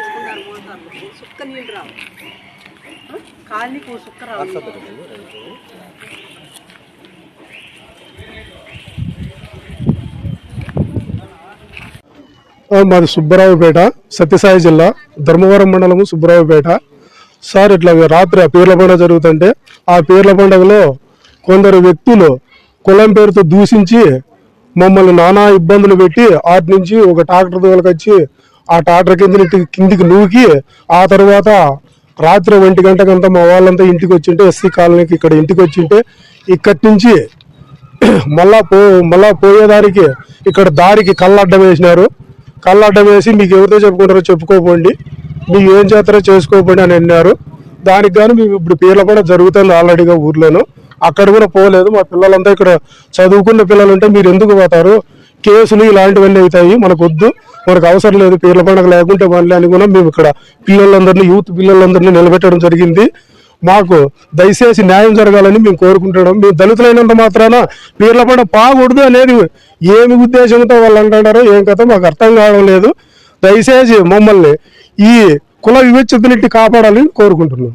వేసుకున్నారు సుక్క నీళ్ళు రావు. కాళ్ళకి సుక్క రావు. మాది సుబ్బరావుపేట సత్యసాయి జిల్లా ధర్మవరం మండలము సుబ్బరావుపేట. సార్ ఇట్లా రాత్రి ఆ పేర్ల పండుగ జరుగుతుంటే ఆ పేర్ల పండుగలో కొందరు వ్యక్తులు కులం పేరుతో దూషించి మమ్మల్ని నానా ఇబ్బందులు పెట్టి ఆటి నుంచి ఒక ట్రాక్టర్ తోలకొచ్చి ఆ ట్రాక్టర్ కింద కిందికి నూకి ఆ తర్వాత రాత్రి ఒంటి గంటకంతా మా వాళ్ళంతా ఇంటికి వచ్చింటే ఎస్సీ కాలనీకి ఇక్కడ ఇంటికి వచ్చింటే ఇక్కడి నుంచి మళ్ళా పో మళ్ళా పోయేదానికి ఇక్కడ దారికి కళ్ళడ్డం వేసినారు. కళ్ళడ్డం వేసి మీకు ఎవరితో చెప్పుకుంటారో చెప్పుకోపోండి. మీకు ఏం చేస్తారో చేసుకోపోండి అని అన్నారు. దానికి కానీ మేము ఇప్పుడు పేర్లు కూడా జరుగుతుంది ఆల్రెడీగా ఊర్లోనూ. అక్కడ కూడా పోలేదు. మా పిల్లలంతా ఇక్కడ చదువుకున్న పిల్లలు ఉంటే మీరు ఎందుకు పోతారు? కేసులు ఇలాంటివన్నీ అవుతాయి. మనకు వద్దు మనకు అవసరం లేదు పీర్ల పండుగ లేకుంటే మళ్ళీ అని కూడా మేము ఇక్కడ పిల్లలందరినీ యూత్ పిల్లలందరినీ నిలబెట్టడం జరిగింది. మాకు దయచేసి న్యాయం జరగాలని మేము కోరుకుంటున్నాం. మేము దళితులైనంత మాత్రాన పీర్ల పండుగ పాకూడదు అనేది ఏమి ఉద్దేశంతో వాళ్ళు అంటున్నారో ఏం కథ మాకు అర్థం కావడం లేదు. దయచేసి మమ్మల్ని ఈ కుల వివక్షతనిట్టి కాపాడాలని కోరుకుంటున్నాం.